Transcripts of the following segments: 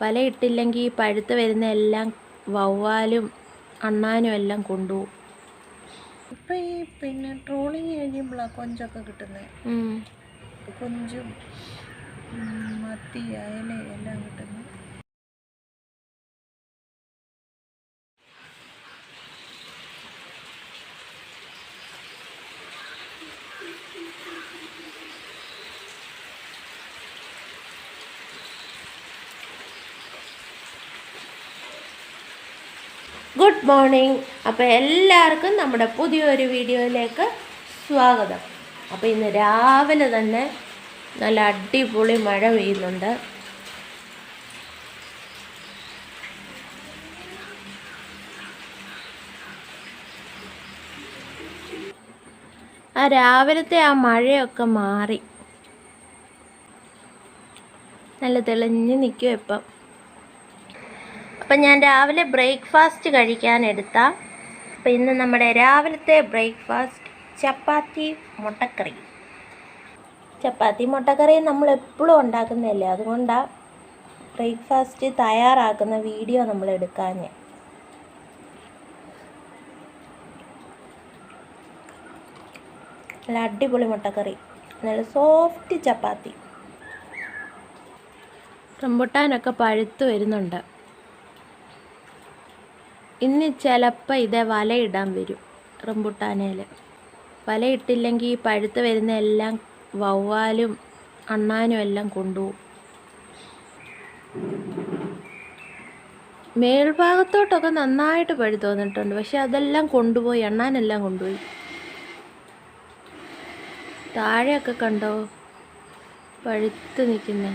വലയിട്ടില്ലെങ്കിൽ പഴുത്ത് വരുന്ന എല്ലാം വവ്വാലും അണ്ണാനും എല്ലാം കൊണ്ടുപോകും ഇപ്പം ഈ പിന്നെ ട്രോളിങ് കഴിയുമ്പോഴാണ് കൊഞ്ചൊക്കെ കിട്ടുന്നത് കൊഞ്ചും മത്തി അയല എല്ലാം കിട്ടുന്നത് ഗുഡ് മോർണിംഗ് അപ്പോൾ എല്ലാവർക്കും നമ്മുടെ പുതിയൊരു വീഡിയോയിലേക്ക് സ്വാഗതം. അപ്പോൾ ഇന്ന് രാവിലെ തന്നെ നല്ല അടിപൊളി മഴ പെയ്യുന്നുണ്ട്. ആ രാവിലത്തെ ആ മഴയൊക്കെ മാറി. നല്ല തെളിഞ്ഞ് നിൽക്കും ഇപ്പം. അപ്പം ഞാൻ രാവിലെ ബ്രേക്ക്ഫാസ്റ്റ് കഴിക്കാൻ എടുത്ത. അപ്പം ഇന്ന് നമ്മുടെ രാവിലത്തെ ബ്രേക്ക്ഫാസ്റ്റ് ചപ്പാത്തി മുട്ടക്കറി. ചപ്പാത്തി മുട്ടക്കറി നമ്മൾ എപ്പോഴും ഉണ്ടാക്കുന്നതല്ലേ? അതുകൊണ്ടാണ് ബ്രേക്ക്ഫാസ്റ്റ് തയ്യാറാക്കുന്ന വീഡിയോ നമ്മൾ എടുക്കാഞ്ഞ് നല്ല അടിപൊളി മുട്ടക്കറി. നല്ല സോഫ്റ്റ് ചപ്പാത്തി. റംബുട്ടാനൊക്കെ പഴുത്ത് വരുന്നുണ്ട്. ഇന്ന് ചിലപ്പോൾ ഇതേ വലയിടാൻ വരും റംബുട്ടാനേൽ വലയിട്ടില്ലെങ്കിൽ പഴുത്ത് വരുന്ന എല്ലാം വവ്വാലും അണ്ണാനും എല്ലാം കൊണ്ടുപോകും. മേൽഭാഗത്തോട്ടൊക്കെ നന്നായിട്ട് പഴുത്ത് വന്നിട്ടുണ്ട് പക്ഷെ അതെല്ലാം കൊണ്ടുപോയി എണ്ണാനെല്ലാം കൊണ്ടുപോയി. താഴെയൊക്കെ കണ്ടോ? പഴുത്ത് നിൽക്കുന്നേ.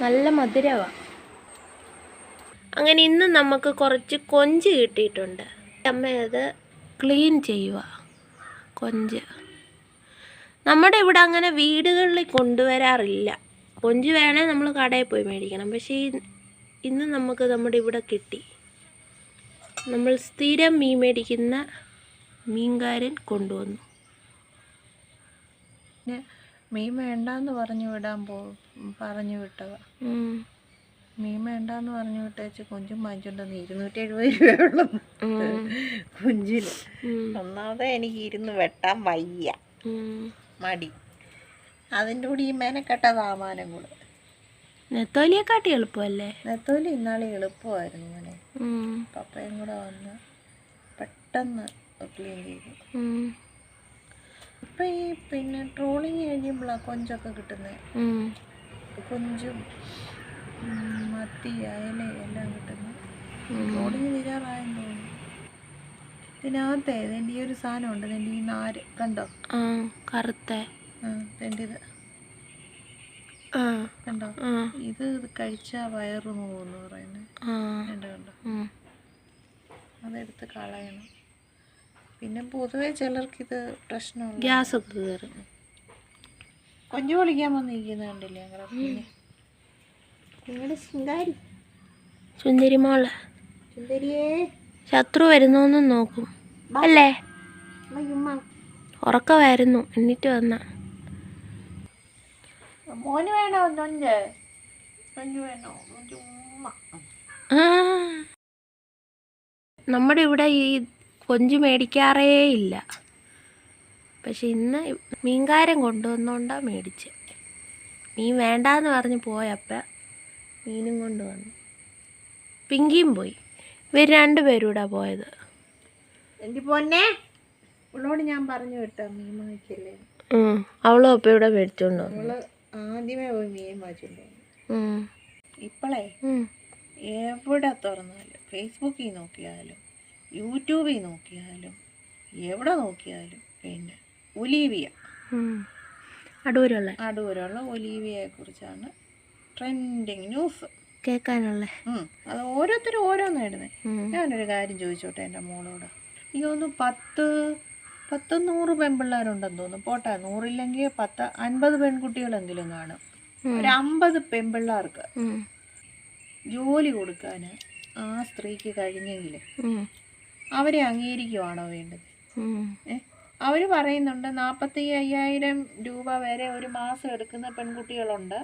നല്ല മധുരമാണ് അങ്ങനെ ഇന്ന് നമുക്ക് കുറച്ച് കൊഞ്ച് കിട്ടിയിട്ടുണ്ട്. അമ്മ അത് ക്ലീൻ ചെയ്യുക. കൊഞ്ച്. നമ്മുടെ ഇവിടെ അങ്ങനെ വീടുകളിൽ കൊണ്ടുവരാറില്ല. കൊഞ്ച് വേണേൽ നമ്മൾ കടയിൽ പോയി മേടിക്കണം. പക്ഷേ ഇന്ന് നമുക്ക് നമ്മുടെ ഇവിടെ കിട്ടി. നമ്മൾ സ്ഥിരം മീൻ മേടിക്കുന്ന മീൻകാരൻ കൊണ്ടുവന്നു. മീൻ വേണ്ടെന്ന് പറഞ്ഞു വിടാൻ പോ പറഞ്ഞു വിട്ടതാ. മീൻ വേണ്ടാന്ന് പറഞ്ഞു വിട്ടേച്ച് കൊഞ്ചും വാങ്ങിച്ചോണ്ടെന്ന് ഇരുന്നൂറ്റി എഴുപത് രൂപയുള്ളൂ ഉം. ഒന്നാമതെ എനിക്ക് ഇരുന്ന് വെട്ടാൻ വയ്യ മടി അതിന്റെ കൂടി ഈ മെനക്കെട്ട സാമാനം കൂടെ നെത്തോലിയെക്കാട്ടി എളുപ്പമല്ലേ നെത്തോലി ഇന്നാളെ എളുപ്പമായിരുന്നു ഇങ്ങനെ ഉം. പപ്പയും കൂടെ വന്ന് പെട്ടെന്ന് ക്ലീൻ ചെയ്തു. ഇപ്പം ഈ പിന്നെ ട്രോളിങ് കഴിയുമ്പോഴാണ് കൊഞ്ചൊക്കെ കിട്ടുന്നത് കൊഞ്ചും മത്തി അയല എല്ലാം കിട്ടുന്നത്. ട്രോളിങ് തീരാറായെന്ന് തോന്നുന്നു. ഇതിനകത്തെ ഇതിന്റെ ഈ ഒരു സാധനം ഉണ്ട് ഇതിന്റെ ഈ നാര് കണ്ടോ? കറുത്ത. ആ ഇത് ആ കണ്ടോ? ഇത് കഴിച്ച വയറ് പോകുമെന്ന് പറയുന്നത് കണ്ടോ? കണ്ടോ അതെടുത്ത് കളയണം. പിന്നെ പൊതുവേ ചിലർക്ക് ഇത് പ്രശ്നമുണ്ട്. ഗ്യാസ് ഒക്കെ കയറും. കൊഞ്ചു പൊളിക്കാൻ വന്നിരിക്കുന്നത് കണ്ടില്ലേ ഞങ്ങളുടെ കുഞ്ഞ് നിങ്ങളുടെ ശിങ്കാരി സുന്ദരി മോൾ. സുന്ദരിയേ. ശത്രു വരുന്നോന്നും നോക്കും. അല്ലേ? ഉറക്കമായിരുന്നു എന്നിട്ട് വന്ന. മോന് വേണോ നൊഞ്ച്? നൊഞ്ച്. നമ്മുടെ ഇവിടെ ഈ കൊഞ്ച് മേടിക്കാറേ ഇല്ല. പക്ഷെ ഇന്ന് മീൻകാരൻ കൊണ്ടുവന്നോണ്ടാ മേടിച്ച്. മീൻ വേണ്ടാന്ന് പറഞ്ഞ് പോയപ്പോൾ മീനും കൊണ്ട് വന്നു പിങ്കിയും പോയി. ഇവർ രണ്ടുപേരും കൂടെ പോയത്. എന്റെ പൊന്നെ ഉള്ളോട് ഞാൻ പറഞ്ഞു വിട്ടോ മീൻ വാങ്ങിക്കല്ലേ. അവളും അപ്പം ഇവിടെ മേടിച്ചോണ്ട് അവൾ ആദ്യമേ പോയി മീൻ വാങ്ങിച്ചിട്ടുണ്ട് ഇപ്പോളേ. എവിടെ തുറന്നാലും ഫേസ്ബുക്കിൽ നോക്കിയാലും യൂട്യൂബിൽ നോക്കിയാലും എവിടെ നോക്കിയാലും പിന്നെ ഒലീവിയ. അടൂരുള്ള. അടൂരുള്ള ഒലീവിയയെ കുറിച്ചാണ് ട്രെൻഡിങ് ന്യൂസ് കേൾക്കാനുള്ള. അത് ഓരോരുത്തരും ഓരോന്നായിരുന്നു. ഞാനൊരു കാര്യം ചോദിച്ചോട്ടെ എന്റെ മോളോട്. എനിക്ക് തോന്നുന്നു പത്ത് പത്ത് നൂറ് പെൺപിള്ളേരുണ്ടെന്ന് തോന്നുന്നു. പോട്ടെ നൂറില്ലെങ്കിൽ പത്ത് അൻപത് പെൺകുട്ടികളെങ്കിലും കാണും. ഒരു അമ്പത് പെൺപിള്ളേർക്ക് ജോലി കൊടുക്കാൻ ആ സ്ത്രീക്ക് കഴിഞ്ഞെങ്കിൽ അവരെ അംഗീകരിക്കുവാണോ വേണ്ടത്? ഉം. അവർ പറയുന്നുണ്ട് നാൽപ്പത്തി അയ്യായിരം രൂപ വരെ ഒരു മാസം എടുക്കുന്ന പെൺകുട്ടികളുണ്ട്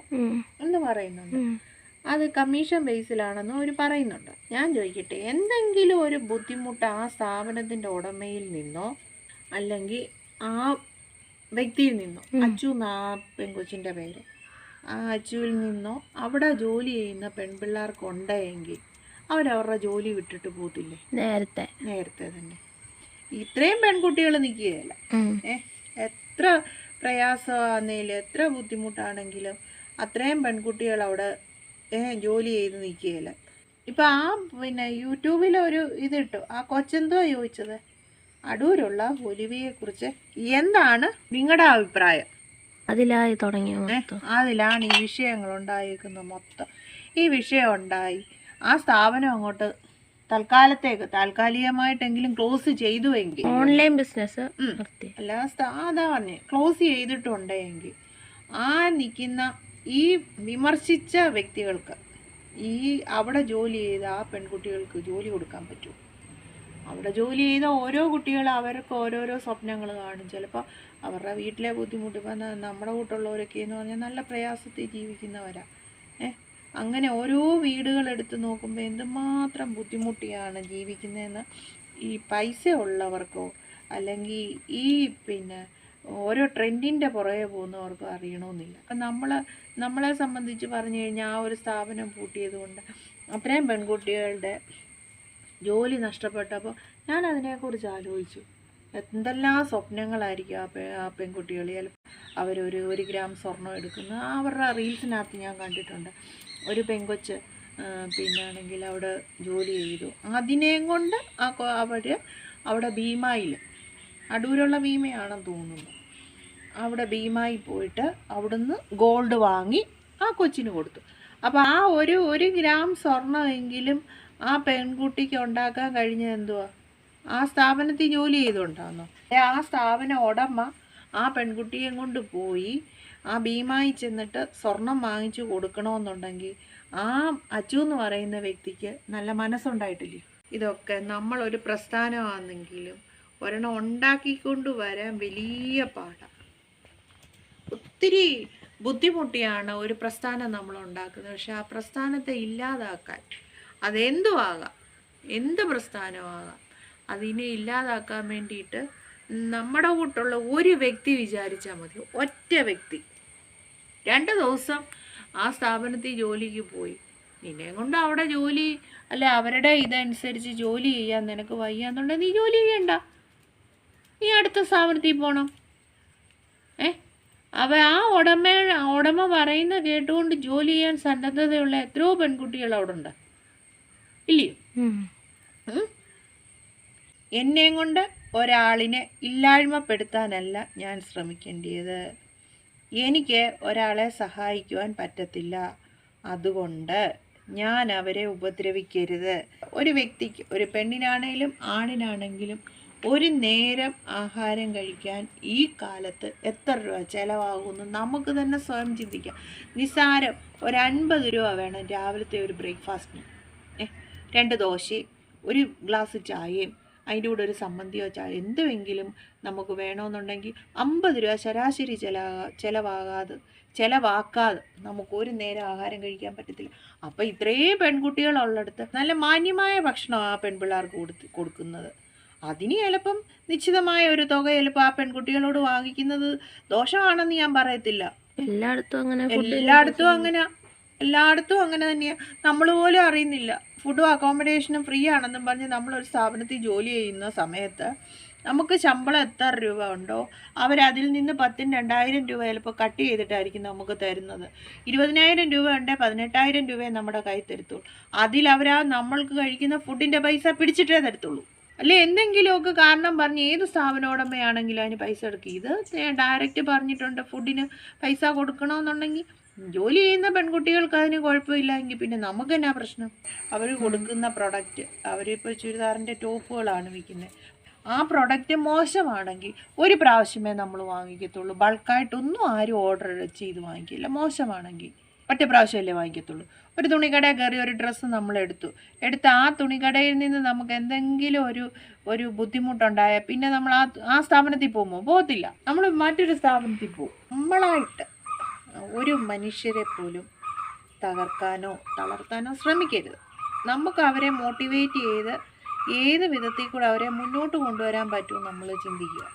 എന്ന് പറയുന്നുണ്ട്. അത് കമ്മീഷൻ ബേസിലാണെന്നും അവർ പറയുന്നുണ്ട്. ഞാൻ ചോദിക്കട്ടെ എന്തെങ്കിലും ഒരു ബുദ്ധിമുട്ട് ആ സ്ഥാപനത്തിന്റെ ഉടമയിൽ നിന്നോ അല്ലെങ്കിൽ ആ വ്യക്തിയിൽ നിന്നോ? അച്ചു എന്നാ പെൺകൊച്ചിന്റെ പേര്? ആ അച്ചുവിൽ നിന്നോ? അവിടെ ജോലി ചെയ്യുന്ന പെൺപിള്ളേർക്ക് ഉണ്ടെങ്കിൽ അവരവരുടെ ജോലി വിട്ടിട്ട് പോകത്തില്ലേ? നേരത്തെ. നേരത്തെ തന്നെ. ഇത്രയും പെൺകുട്ടികൾ നിൽക്കുകയല്ല. എത്ര പ്രയാസമാണെങ്കിലും എത്ര ബുദ്ധിമുട്ടാണെങ്കിലും അത്രയും പെൺകുട്ടികൾ അവിടെ ജോലി ചെയ്ത് നിൽക്കുകയില്ല ഇപ്പം ആ പിന്നെ യൂട്യൂബിൽ ഒരു ഇതിട്ടു. ആ കൊച്ചെന്തോ ചോദിച്ചത്? അടൂരുള്ള ഒലിവിയെക്കുറിച്ച് എന്താണ് നിങ്ങളുടെ അഭിപ്രായം? അതിലായി തുടങ്ങിയ മൊത്തം. അതിലാണ് ഈ വിഷയങ്ങൾ ഉണ്ടായിരിക്കുന്നത് മൊത്തം. ഈ വിഷയം ഉണ്ടായി. ആ സ്ഥാപനം അങ്ങോട്ട് തൽക്കാലത്തേക്ക് താൽക്കാലികമായിട്ടെങ്കിലും ക്ലോസ് ചെയ്തുവെങ്കിൽ. ഓൺലൈൻ ബിസിനസ് അല്ല അതാ പറഞ്ഞേ ക്ലോസ് ചെയ്തിട്ടുണ്ടെങ്കിൽ ആ നിൽക്കുന്ന ഈ വിമർശിച്ച വ്യക്തികൾക്ക് ഈ അവിടെ ജോലി ചെയ്ത ആ പെൺകുട്ടികൾക്ക് ജോലി കൊടുക്കാൻ പറ്റും. അവിടെ ജോലി ചെയ്ത ഓരോ കുട്ടികൾ അവർക്ക് ഓരോരോ സ്വപ്നങ്ങൾ കാണും. ചിലപ്പോൾ അവരുടെ വീട്ടിലെ ബുദ്ധിമുട്ട് ഇപ്പം നമ്മുടെ കൂട്ടുള്ളവരൊക്കെ എന്ന് പറഞ്ഞാൽ നല്ല പ്രയാസത്തിൽ ജീവിക്കുന്നവരാ. ഏ അങ്ങനെ ഓരോ വീടുകൾ എടുത്ത് നോക്കുമ്പോൾ എന്തുമാത്രം ബുദ്ധിമുട്ടിയാണ് ജീവിക്കുന്നതെന്ന് ഈ പൈസ ഉള്ളവർക്കോ അല്ലെങ്കിൽ ഈ പിന്നെ ഓരോ ട്രെൻഡിന്റെ പുറകെ പോകുന്നവർക്കോ അറിയണമെന്നില്ല. അപ്പം നമ്മൾ നമ്മളെ സംബന്ധിച്ച് പറഞ്ഞു കഴിഞ്ഞാൽ ആ ഒരു സ്ഥാപനം പൂട്ടിയത് കൊണ്ട് അത്രയും പെൺകുട്ടികളുടെ ജോലി നഷ്ടപ്പെട്ടപ്പോൾ ഞാൻ അതിനെക്കുറിച്ച് ആലോചിച്ചു. എന്തെല്ലാം സ്വപ്നങ്ങളായിരിക്കും ആ പെ ആ പെൺകുട്ടികൾ? ചിലപ്പോൾ അവരൊരു ഒരു ഗ്രാം സ്വർണം എടുക്കുന്നു. അവരുടെ റീൽസിനകത്ത് ഞാൻ കണ്ടിട്ടുണ്ട്. ഒരു പെങ്കൊച്ച് പിന്നാണെങ്കിൽ അവിടെ ജോലി ചെയ്തു. അതിനെയും കൊണ്ട് ആ അവർ അവിടെ ഭീമായിൽ അടൂരുള്ള ഭീമയാണെന്ന് തോന്നുന്നു. അവിടെ ഭീമായി പോയിട്ട് അവിടുന്ന് ഗോൾഡ് വാങ്ങി ആ കൊച്ചിന് കൊടുത്തു. അപ്പോൾ ആ ഒരു ഒരു ഗ്രാം സ്വർണമെങ്കിലും ആ പെൺകുട്ടിക്ക് ഉണ്ടാക്കാൻ കഴിഞ്ഞത് എന്തുവാ? ആ സ്ഥാപനത്തിൽ ജോലി ചെയ്തുകൊണ്ടാണോ ആ സ്ഥാപന ഉടമ ആ പെൺകുട്ടിയെ കൊണ്ട് പോയി ആ ഭീമായി ചെന്നിട്ട് സ്വർണം വാങ്ങിച്ചു കൊടുക്കണമെന്നുണ്ടെങ്കിൽ ആ അച്ചു എന്ന് പറയുന്ന വ്യക്തിക്ക് നല്ല മനസ്സുണ്ടായിട്ടില്ലേ? ഇതൊക്കെ നമ്മളൊരു പ്രസ്ഥാനമാണെങ്കിലും ഒരെണ്ണം ഉണ്ടാക്കിക്കൊണ്ട് വരാൻ വലിയ പാടാണ് ഒത്തിരി ബുദ്ധിമുട്ടിയാണ് ഒരു പ്രസ്ഥാനം നമ്മൾ ഉണ്ടാക്കുന്നത്. പക്ഷെ ആ പ്രസ്ഥാനത്തെ ഇല്ലാതാക്കാൻ അതെന്തുമാകാം എന്ത് പ്രസ്ഥാനമാകാം? അതിനെ ഇല്ലാതാക്കാൻ വേണ്ടിയിട്ട് നമ്മുടെ കൂട്ടുള്ള ഒരു വ്യക്തി വിചാരിച്ചാൽ മതി. ഒറ്റ വ്യക്തി. രണ്ട് ദിവസം ആ സ്ഥാപനത്തിൽ ജോലിക്ക് പോയി. നിന്നെ കൊണ്ട് അവിടെ ജോലി അല്ല അവരുടെ ഇതനുസരിച്ച് ജോലി ചെയ്യാൻ നിനക്ക് വയ്യാന്നുണ്ടെങ്കിൽ നീ ജോലി ചെയ്യണ്ട. നീ അടുത്ത സ്ഥാപനത്തിൽ പോകണം ഏ? അവ ആ ഉടമ ഉടമ പറയുന്ന കേട്ടുകൊണ്ട് ജോലി ചെയ്യാൻ സന്നദ്ധതയുള്ള എത്രയോ പെൺകുട്ടികൾ അവിടെ ഉണ്ട് ഇല്ലയോ. ഉം? എന്നെയും കൊണ്ട് ഒരാളിനെ ഇല്ലായ്മപ്പെടുത്താനല്ല ഞാൻ ശ്രമിക്കേണ്ടത് എനിക്ക് ഒരാളെ സഹായിക്കുവാൻ പറ്റത്തില്ല. അതുകൊണ്ട് ഞാൻ അവരെ ഉപദ്രവിക്കരുത്. ഒരു വ്യക്തിക്ക് ഒരു പെണ്ണിനാണെങ്കിലും ആണിനാണെങ്കിലും ഒരു നേരം ആഹാരം കഴിക്കാൻ ഈ കാലത്ത് എത്ര രൂപ ചിലവാകുമെന്ന് നമുക്ക് തന്നെ സ്വയം ചിന്തിക്കാം. നിസ്സാരം ഒരു അൻപത് രൂപ വേണം രാവിലത്തെ ഒരു ബ്രേക്ക്ഫാസ്റ്റിന് രണ്ട് ദോശയും ഒരു ഗ്ലാസ് ചായയും അതിന്റെ കൂടെ ഒരു സമ്മന്തിയോ എന്തുവെങ്കിലും എന്തുമെങ്കിലും നമുക്ക് വേണമെന്നുണ്ടെങ്കിൽ അമ്പത് രൂപ ശരാശരി ചിലവാ ചിലവാകാതെ ചിലവാക്കാതെ നമുക്ക് ഒരു നേരം ആഹാരം കഴിക്കാൻ പറ്റത്തില്ല. അപ്പോൾ ഇത്രയും പെൺകുട്ടികളുള്ളിടത്ത് നല്ല മാന്യമായ ഭക്ഷണം ആ പെൺപിള്ളേർക്ക് കൊടുത്ത് കൊടുക്കുന്നത്. അതിന് ചിലപ്പം നിശ്ചിതമായ ഒരു തുക ചിലപ്പോൾ ആ പെൺകുട്ടികളോട് വാങ്ങിക്കുന്നത് ദോഷമാണെന്ന് ഞാൻ പറയത്തില്ല. എല്ലായിടത്തും അങ്ങനെ എല്ലായിടത്തും അങ്ങനെ എല്ലായിടത്തും അങ്ങനെ തന്നെയാണ് നമ്മൾ പോലും അറിയുന്നില്ല. ഫുഡും അക്കോമഡേഷനും ഫ്രീ ആണെന്നും പറഞ്ഞ് നമ്മളൊരു സ്ഥാപനത്തിൽ ജോലി ചെയ്യുന്ന സമയത്ത് നമുക്ക് ശമ്പളം എത്ര രൂപ ഉണ്ടോ അവരതിൽ നിന്ന് പത്തിന് രണ്ടായിരം രൂപ ചിലപ്പോൾ കട്ട് ചെയ്തിട്ടായിരിക്കും നമുക്ക് തരുന്നത്. ഇരുപതിനായിരം രൂപ ഉണ്ട് പതിനെട്ടായിരം രൂപയെ നമ്മുടെ കൈ തരത്തുള്ളൂ. അതിൽ അവരാ നമ്മൾക്ക് കഴിക്കുന്ന ഫുഡിന്റെ പൈസ പിടിച്ചിട്ടേ തരത്തുള്ളൂ. അല്ലെ? എന്തെങ്കിലുമൊക്കെ കാരണം പറഞ്ഞ് ഏത് സ്ഥാപന ഉടമയാണെങ്കിലും അതിന് പൈസ എടുക്കുക ഇത് ഡയറക്റ്റ് പറഞ്ഞിട്ടുണ്ട് ഫുഡിന് പൈസ കൊടുക്കണമെന്നുണ്ടെങ്കിൽ ജോലി ചെയ്യുന്ന പെൺകുട്ടികൾക്ക് അതിന് കുഴപ്പമില്ല എങ്കിൽ പിന്നെ നമുക്ക് എന്നാ പ്രശ്നം? അവർ കൊടുക്കുന്ന പ്രൊഡക്റ്റ് അവരിപ്പോൾ ചുരിദാറിന്റെ ടോപ്പുകളാണ് വിൽക്കുന്നത്. ആ പ്രൊഡക്റ്റ് മോശമാണെങ്കിൽ ഒരു പ്രാവശ്യമേ നമ്മൾ വാങ്ങിക്കത്തുള്ളൂ. ബൾക്കായിട്ടൊന്നും ആരും ഓർഡർ ചെയ്ത് വാങ്ങിക്കില്ല. മോശമാണെങ്കിൽ ഒറ്റ പ്രാവശ്യമല്ലേ വാങ്ങിക്കത്തുള്ളൂ. ഒരു തുണിക്കടയിൽ കയറി ഒരു ഡ്രസ്സ് നമ്മൾ എടുത്തു എടുത്ത് ആ തുണിക്കടയിൽ നിന്ന് നമുക്ക് എന്തെങ്കിലും ഒരു ഒരു ബുദ്ധിമുട്ടുണ്ടായാൽ പിന്നെ നമ്മൾ ആ ആ സ്ഥാപനത്തിൽ പോകുമോ? പോകത്തില്ല. നമ്മൾ മറ്റൊരു സ്ഥാപനത്തിൽ പോകും. നമ്മളായിട്ട്. ഒരു മനുഷ്യരെ പോലും തകർക്കാനോ തളർത്താനോ ശ്രമിക്കരുത്. നമുക്ക് അവരെ മോട്ടിവേറ്റ് ചെയ്ത് ഏത് വിധത്തിൽ കൂടെ അവരെ മുന്നോട്ട് കൊണ്ടുവരാൻ പറ്റുമെന്ന് നമ്മൾ ചിന്തിക്കുക.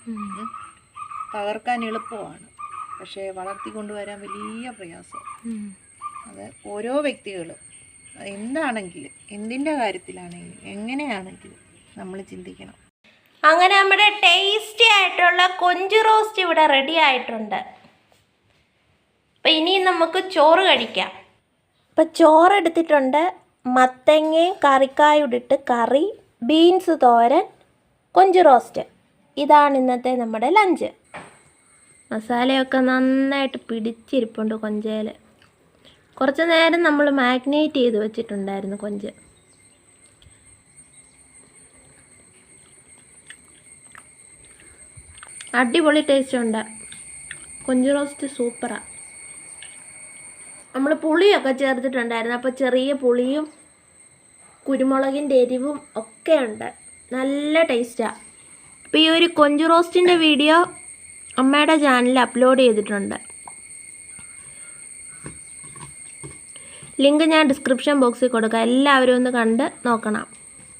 തകർക്കാൻ എളുപ്പമാണ്. പക്ഷേ വളർത്തി കൊണ്ടുവരാൻ വലിയ പ്രയാസം. അത് ഓരോ വ്യക്തികളും എന്താണെങ്കിലും എന്തിന്റെ കാര്യത്തിലാണെങ്കിലും എങ്ങനെയാണെങ്കിലും നമ്മൾ ചിന്തിക്കണം. അങ്ങനെ നമ്മുടെ ടേസ്റ്റി ആയിട്ടുള്ള കൊഞ്ച് റോസ്റ്റ് ഇവിടെ റെഡി ആയിട്ടുണ്ട്. അപ്പം ഇനി നമുക്ക് ചോറ് കഴിക്കാം. ഇപ്പം ചോറ് എടുത്തിട്ടുണ്ട് മത്തങ്ങയും കറിക്കായുടിട്ട് കറി ബീൻസ് തോരൻ കൊഞ്ച് റോസ്റ്റ്. ഇതാണ് ഇന്നത്തെ നമ്മുടെ ലഞ്ച്. മസാലയൊക്കെ നന്നായിട്ട് പിടിച്ചിരിപ്പുണ്ട് കൊഞ്ചയിൽ കുറച്ച് നേരം നമ്മൾ മാഗ്നേറ്റ് ചെയ്ത് വെച്ചിട്ടുണ്ടായിരുന്നു കൊഞ്ച്. അടിപൊളി ടേസ്റ്റ് ഉണ്ട്. കൊഞ്ച് റോസ്റ്റ് സൂപ്പറാണ് നമ്മൾ പുളിയൊക്കെ ചേർത്തിട്ടുണ്ടായിരുന്നു. അപ്പോൾ ചെറിയ പുളിയും കുരുമുളകിന്റെ എരിവും ഒക്കെ ഉണ്ട്. നല്ല ടേസ്റ്റാണ് അപ്പോൾ ഈ ഒരു കൊഞ്ച് റോസ്റ്റിന്റെ വീഡിയോ അമ്മയുടെ ചാനലിൽ അപ്ലോഡ് ചെയ്തിട്ടുണ്ട്. ലിങ്ക് ഞാൻ ഡിസ്ക്രിപ്ഷൻ ബോക്സിൽ കൊടുക്കാം. എല്ലാവരും ഒന്ന് കണ്ട് നോക്കണം.